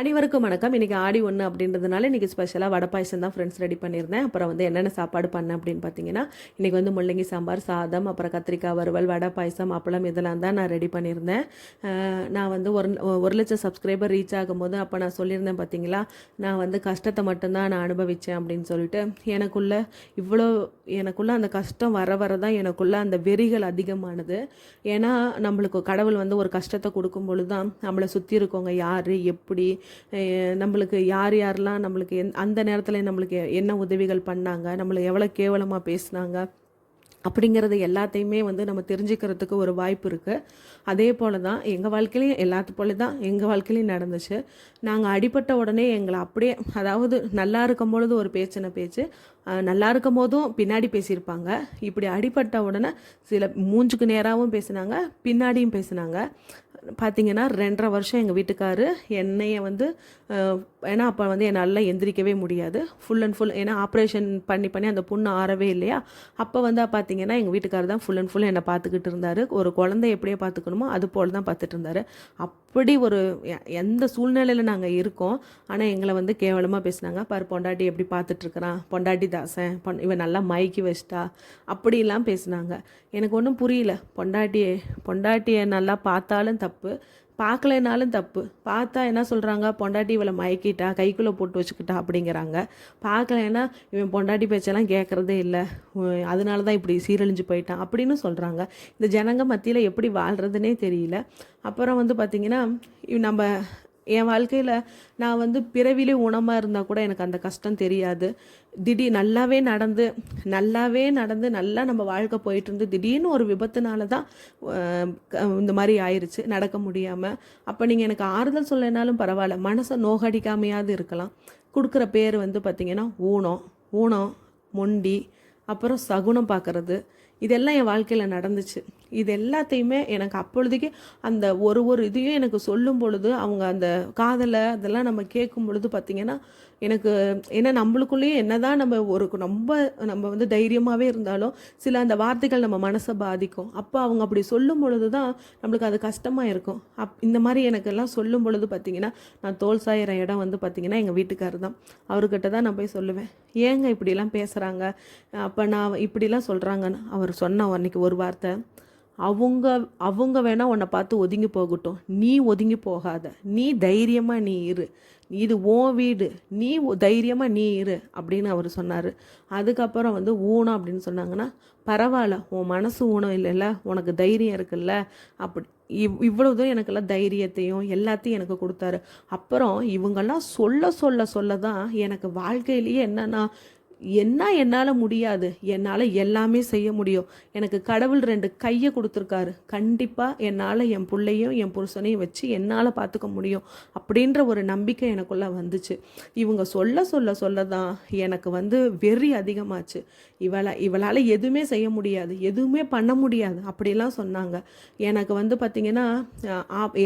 அனைவருக்கும் வணக்கம். இன்றைக்கி ஆடி ஒன்று அப்படின்றதுனால இன்றைக்கி ஸ்பெஷலாக வடை பாயசம் தான் ஃப்ரெண்ட்ஸ் ரெடி பண்ணியிருந்தேன். அப்புறம் வந்து என்னென்ன சாப்பாடு பண்ணேன் அப்படின்னு பார்த்தீங்கன்னா இன்றைக்கி வந்து முள்ளங்கி சாம்பார் சாதம் அப்புறம் கத்திரிக்காய் வறுவல் வடை பாயசம் அப்பளம் இதெல்லாம் தான் நான் ரெடி பண்ணியிருந்தேன். நான் வந்து ஒரு ஒரு லட்சம் சப்ஸ்கிரைபர் ரீச் ஆகும்போது அப்போ நான் சொல்லியிருந்தேன் பார்த்தீங்களா நான் வந்து கஷ்டத்தை மட்டும்தான் நான் அனுபவித்தேன் அப்படின்னு சொல்லிட்டு எனக்குள்ளே இவ்வளோ எனக்குள்ளே அந்த கஷ்டம் வர வர தான் எனக்குள்ளே அந்த வெறிகள் அதிகமானது. ஏன்னா நம்மளுக்கு கடவுள் வந்து ஒரு கஷ்டத்தை கொடுக்கும் பொழுது தான் நம்மளை சுற்றி இருக்கவங்க யார் எப்படி நம்மளுக்கு யார் யாரெல்லாம் நம்மளுக்கு எந் அந்த நேரத்தில் நம்மளுக்கு என்ன உதவிகள் பண்ணாங்க நம்மளை எவ்வளோ கேவலமாக பேசினாங்க அப்படிங்கிறது எல்லாத்தையுமே வந்து நம்ம தெரிஞ்சுக்கிறதுக்கு ஒரு வாய்ப்பு இருக்குது அதே போல் தான் எங்கள் வாழ்க்கையிலையும் எல்லாத்து போல தான் எங்கள் வாழ்க்கையிலையும் நடந்துச்சு. நாங்கள் அடிப்பட்ட உடனே எங்களை அப்படியே அதாவது நல்லா இருக்கும் பொழுது ஒரு பேச்சின பேச்சு நல்லா இருக்கும் போதும் பின்னாடி பேசியிருப்பாங்க. இப்படி அடிப்பட்ட உடனே சில மூஞ்சுக்கு நேராகவும் பேசினாங்க பின்னாடியும் பேசினாங்க. பார்த்தீங்கன்னா ரெண்டரை வருஷம் எங்கள் வீட்டுக்காரு என்னையை வந்து ஏன்னா அப்போ வந்து என்னால் எந்திரிக்கவே முடியாது. ஃபுல் அண்ட் ஃபுல் ஏன்னா ஆப்ரேஷன் பண்ணி பண்ணி அந்த புண்ணு ஆறவே இல்லையா? அப்போ வந்து பார்த்தீங்கன்னா எங்கள் வீட்டுக்காரர் தான் ஃபுல் அண்ட் ஃபுல் என்னை பார்த்துக்கிட்டு இருந்தார். ஒரு குழந்தை எப்படியே பார்த்துக்கணுமோ அது போல் தான் பார்த்துட்டு இருந்தார். அப்படி ஒரு எ- எந்த சூழ்நிலையில் நாங்கள் இருக்கோம் ஆனால் எங்களை வந்து கேவலமாக பேசினாங்க. பார் பொண்டாட்டி எப்படி பார்த்துட்ருக்குறான் பொண்டாட்டி தாசன் பொன் இவன் நல்லா மயக்கி வச்சிட்டா. அப்படிலாம் பேசினாங்க. எனக்கு ஒன்றும் புரியல. பொண்டாட்டியை பொண்டாட்டியை நல்லா பார்த்தாலும் தப்பு. தப்பு. பார்க்கலைனாலும் தப்பு. பார்த்தா என்ன சொல்கிறாங்க பொண்டாட்டி இவளை மயக்கிட்டா கைக்குள்ளே போட்டு வச்சுக்கிட்டா அப்படிங்கிறாங்க. பார்க்கலைன்னா இவன் பொண்டாட்டி பேச்செல்லாம் கேட்குறதே இல்லை. அதனால தான் இப்படி சீரழிஞ்சு போயிட்டான் அப்படின்னு சொல்கிறாங்க இந்த ஜனங்க மத்தியில் எப்படி வாழ்கிறதுனே தெரியல. அப்புறம் வந்து பார்த்திங்கன்னா நம்ம என் வாழ்க்கையில் நான் வந்து பிறவிலே ஊனமாக இருந்தால் கூட எனக்கு அந்த கஷ்டம் தெரியாது. திடீர் நல்லாவே நடந்து நல்லாவே நடந்து நல்லா நம்ம வாழ்க்கை போயிட்டு இருந்து திடீர்னு ஒரு விபத்துனால தான் க- இந்த மாதிரி ஆயிடுச்சு நடக்க முடியாமல் அப்போ நீங்கள் எனக்கு ஆறுதல் சொல்லனாலும் பரவாயில்ல. மனசை நோகடிக்காமையாவது இருக்கலாம். கொடுக்குற பேர் வந்து பார்த்திங்கன்னா ஊனம் ஊனம் மொண்டி அப்புறம் சகுனம் பார்க்கறது இதெல்லாம் என் வாழ்க்கையில் நடந்துச்சு. இது எல்லாத்தையுமே எனக்கு அப்பொழுதுக்கே அந்த ஒரு ஒரு இதையும் எனக்கு சொல்லும் பொழுது அவங்க அந்த காதலை அதெல்லாம் நம்ம கேட்கும் பொழுது பார்த்திங்கன்னா எனக்கு ஏன்னா நம்மளுக்குள்ளேயே என்னதான் நம்ம ஒரு ரொம்ப நம்ம வந்து தைரியமாகவே இருந்தாலும் சில அந்த வார்த்தைகள் நம்ம மனசை பாதிக்கும். அப்போ அவங்க அப்படி சொல்லும் பொழுது தான் நம்மளுக்கு அது கஷ்டமாக இருக்கும். அப் இந்த மாதிரி எனக்கெல்லாம் சொல்லும் பொழுது பார்த்திங்கன்னா நான் தோல் சாயிற இடம் வந்து பார்த்திங்கன்னா எங்கள் வீட்டுக்காரர் தான். அவர்கிட்ட தான் நான் போய் சொல்லுவேன். ஏங்க இப்படிலாம் பேசுகிறாங்க அப்போ நான் இப்படிலாம் சொல்கிறாங்கன்னு அவர் சொன்ன அன்னைக்கு ஒரு வார்த்தை. அவங்க அவங்க வேணால் உன்னை பார்த்து ஒதுங்கி போகட்டும். நீ ஒதுங்கி போகாத. நீ தைரியமாக நீ இரு. இது உன் வீடு. நீ தைரியமாக நீ இரு அப்படின்னு அவர் சொன்னார். அதுக்கப்புறம் வந்து ஊனம் அப்படின்னு சொன்னாங்கன்னா பரவாயில்ல உன் மனசு ஊனம் இல்லைல்ல உனக்கு தைரியம் இருக்குல்ல. அப்படி இவ் இவ்வளோ தூரம் எனக்கெல்லாம் தைரியத்தையும் எல்லாத்தையும் எனக்கு கொடுத்தாரு. அப்புறம் இவங்கெல்லாம் சொல்ல சொல்ல சொல்ல தான் எனக்கு வாழ்க்கையிலேயே என்னென்னா என்ன என்னால் முடியாது? என்னால் எல்லாமே செய்ய முடியும். எனக்கு கடவுள் ரெண்டு கையை கொடுத்துருக்காரு. கண்டிப்பாக என்னால் என் பிள்ளையும் என் புருஷனையும் வச்சு என்னால் பார்த்துக்க முடியும் அப்படின்ற ஒரு நம்பிக்கை எனக்குள்ளே வந்துச்சு. இவங்க சொல்ல சொல்ல சொல்ல தான் எனக்கு வந்து வெறி அதிகமாச்சு. இவளை இவளால் எதுவுமே செய்ய முடியாது. எதுவுமே பண்ண முடியாது. அப்படிலாம் சொன்னாங்க. எனக்கு வந்து பார்த்திங்கன்னா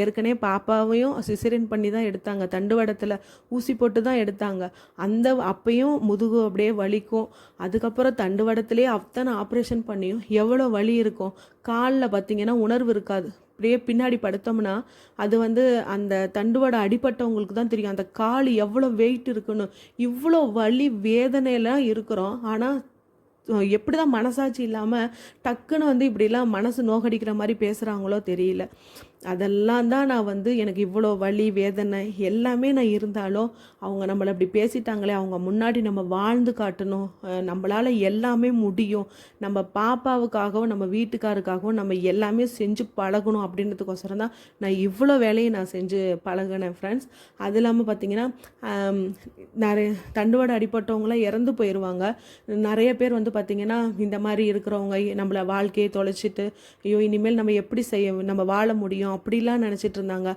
ஏற்கனவே பாப்பாவையும் சிசரின் பண்ணி தான் எடுத்தாங்க. தண்டுவடத்தில் ஊசி போட்டு தான் எடுத்தாங்க. அந்த அப்பையும் முதுகு அப்படியே வலிக்கும். அதுக்கப்புறம் தண்டுவடத்துலேயே அத்தனை ஆப்ரேஷன் பண்ணியும் எவ்வளோ வலி இருக்கும். காலில் பார்த்தீங்கன்னா உணர்வு இருக்காது. அப்படியே பின்னாடி படுத்தோம்னா அது வந்து அந்த தண்டுவடை அடிபட்டவங்களுக்கு தான் தெரியும். அந்த கால் எவ்வளோ வெயிட் இருக்குன்னு. இவ்வளோ வலி வேதனையெல்லாம் இருக்கிறோம். ஆனால் எப்படி தான் மனசாட்சி இல்லாமல் டக்குன்னு வந்து இப்படிலாம் மனசு நோகடிக்கிற மாதிரி பேசுகிறாங்களோ தெரியல. அதெல்லாம் தான் நான் வந்து எனக்கு இவ்வளோ வலி வேதனை எல்லாமே நான் இருந்தாலும் அவங்க நம்மளை அப்படி பேசிட்டாங்களே அவங்க முன்னாடி நம்ம வாழ்ந்து காட்டணும். நம்மளால் எல்லாமே முடியும். நம்ம பாப்பாவுக்காகவும் நம்ம வீட்டுக்காருக்காகவும் நம்ம எல்லாமே செஞ்சு பழகணும் அப்படின்றதுக்கோசரம் தான் நான் இவ்வளோ வேலையை நான் செஞ்சு பழகினேன் ஃப்ரெண்ட்ஸ் அது இல்லாமல் பார்த்தீங்கன்னா நிறைய தண்டுவாடை அடிப்பட்டவங்களாம் இறந்து போயிடுவாங்க நிறைய பேர் வந்து பார்த்திங்கன்னா இந்த மாதிரி இருக்கிறவங்க நம்மளை வாழ்க்கையை தொலைச்சிட்டு ஐயோ இனிமேல் நம்ம எப்படி செய்ய நம்ம வாழ முடியும்? அப்படிலாம் நினச்சிட்டு இருந்தாங்க.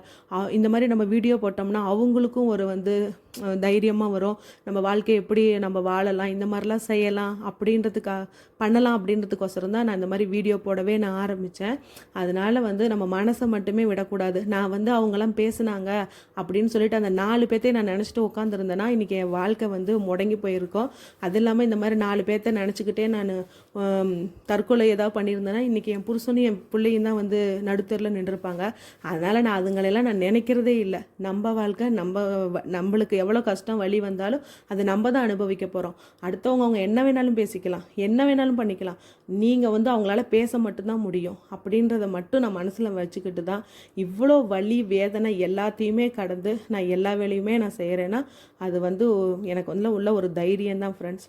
இந்த மாதிரி நம்ம வீடியோ போட்டோம்னா அவங்களுக்கும் ஒரு வந்து தைரியமாக வரும். நம்ம வாழ்க்கையை எப்படி நம்ம வாழலாம் இந்த மாதிரிலாம் செய்யலாம் அப்படின்றதுக்கா பண்ணலாம் அப்படின்றதுக்கோசரம் தான் நான் இந்த மாதிரி வீடியோ போடவே நான் ஆரம்பித்தேன் அதனால வந்து நம்ம மனசை மட்டுமே விடக்கூடாது. நான் வந்து அவங்கெல்லாம் பேசுனாங்க அப்படின்னு சொல்லிட்டு அந்த நாலு பேர்த்தையும் நான் நினச்சிட்டு உட்காந்துருந்தேன்னா இன்றைக்கி என் வாழ்க்கை வந்து முடங்கி போயிருக்கோம். அது இல்லாமல் இந்த மாதிரி நாலு பேர்த்த நினச்சிக்கிட்டே நான் தற்கொலை ஏதாவது பண்ணியிருந்தேன்னா இன்றைக்கி என் புருஷனும் என் பிள்ளையும் தான் வந்து நடுத்தரில் நின்றுருப்பாங்க. அதனால் நான் அதுங்களெல்லாம் நான் நினைக்கிறதே இல்லை. நம்ம வாழ்க்கை நம்ம வ- நம்மளுக்கு எவ்வளோ கஷ்டம் வலி வந்தாலும் அது நம்ம தான் அனுபவிக்க போகிறோம் அடுத்தவங்க அவங்க என்ன வேணாலும் பேசிக்கலாம் என்ன வேணாலும் பண்ணிக்கலாம். நீங்கள் வந்து அவங்களால பேச மட்டும்தான் முடியும். அப்படின்றத மட்டும் நான் மனசில் வச்சுக்கிட்டு தான் இவ்வளோ வலி வேதனை எல்லாத்தையுமே கடந்து நான் எல்லா வேலையுமே நான் செய்கிறேன்னா அது வந்து எனக்கு வந்து உள்ள ஒரு தைரியம் தான் ஃப்ரெண்ட்ஸ்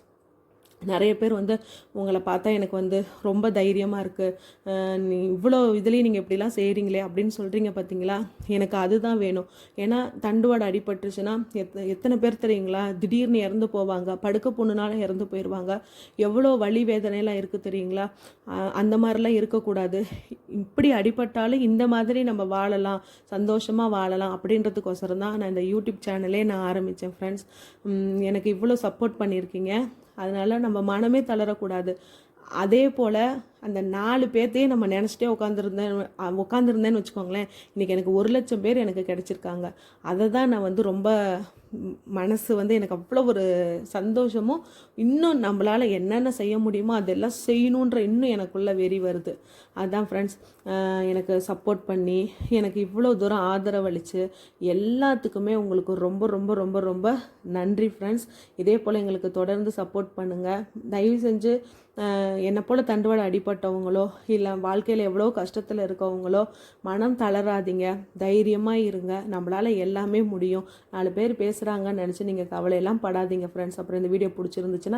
நிறைய பேர் வந்து உங்களை பார்த்தா எனக்கு வந்து ரொம்ப தைரியமாக இருக்குது இவ்வளோ இதுலேயும் நீங்கள் இப்படிலாம் செய்கிறீங்களே அப்படின்னு சொல்கிறீங்க பார்த்தீங்களா எனக்கு அதுதான் வேணும். ஏன்னா தண்டுவாடை அடிபட்டுருச்சுன்னா எத் எத்தனை பேர் தெரியுங்களா? திடீர்னு இறந்து போவாங்க. படுக்க பொண்ணுனால இறந்து போயிடுவாங்க எவ்வளோ வழி வேதனையெல்லாம் இருக்குது தெரியுங்களா? அந்த மாதிரிலாம் இருக்கக்கூடாது. இப்படி அடிபட்டாலும் இந்த மாதிரி நம்ம வாழலாம். சந்தோஷமாக வாழலாம் அப்படின்றதுக்கோசரம் தான் நான் இந்த யூடியூப் சேனலே நான் ஆரம்பித்தேன் ஃப்ரெண்ட்ஸ் எனக்கு இவ்வளோ சப்போர்ட் பண்ணியிருக்கீங்க. அதனால் நம்ம மனமே தளரக்கூடாது. அதே போல் அந்த நாலு பேர்த்தையும் நம்ம நினச்சிட்டே உட்காந்துருந்தேன் உட்காந்துருந்தேன்னு வச்சுக்கோங்களேன் இன்றைக்கி எனக்கு ஒரு லட்சம் பேர் எனக்கு கிடச்சிருக்காங்க. அதை தான் நான் வந்து ரொம்ப மனசு வந்து எனக்கு அவ்வளோ ஒரு சந்தோஷமும் இன்னும் நம்மளால் என்னென்ன செய்ய முடியுமோ அதெல்லாம் செய்யணுன்ற இன்னும் எனக்குள்ள வெறி வருது. அதுதான் ஃப்ரெண்ட்ஸ் எனக்கு சப்போர்ட் பண்ணி எனக்கு இவ்வளோ தூரம் ஆதரவளித்து எல்லாத்துக்குமே உங்களுக்கு ரொம்ப ரொம்ப ரொம்ப ரொம்ப நன்றி ஃப்ரெண்ட்ஸ் இதே போல் எங்களுக்கு தொடர்ந்து சப்போர்ட் பண்ணுங்கள் தயவு செஞ்சு என்னை போல் தண்டுவாட அடிபட்டவங்களோ இல்லை வாழ்க்கையில் எவ்வளோ கஷ்டத்தில் இருக்கவங்களோ மனம் தளராதீங்க. தைரியமாக இருங்க. நம்மளால் எல்லாமே முடியும். நாலு பேர் பேசுகிறாங்கன்னு நினச்சி நீங்கள் கவலையெல்லாம் படாதீங்க ஃப்ரெண்ட்ஸ் அப்புறம் இந்த வீடியோ பிடிச்சிருந்துச்சுன்னா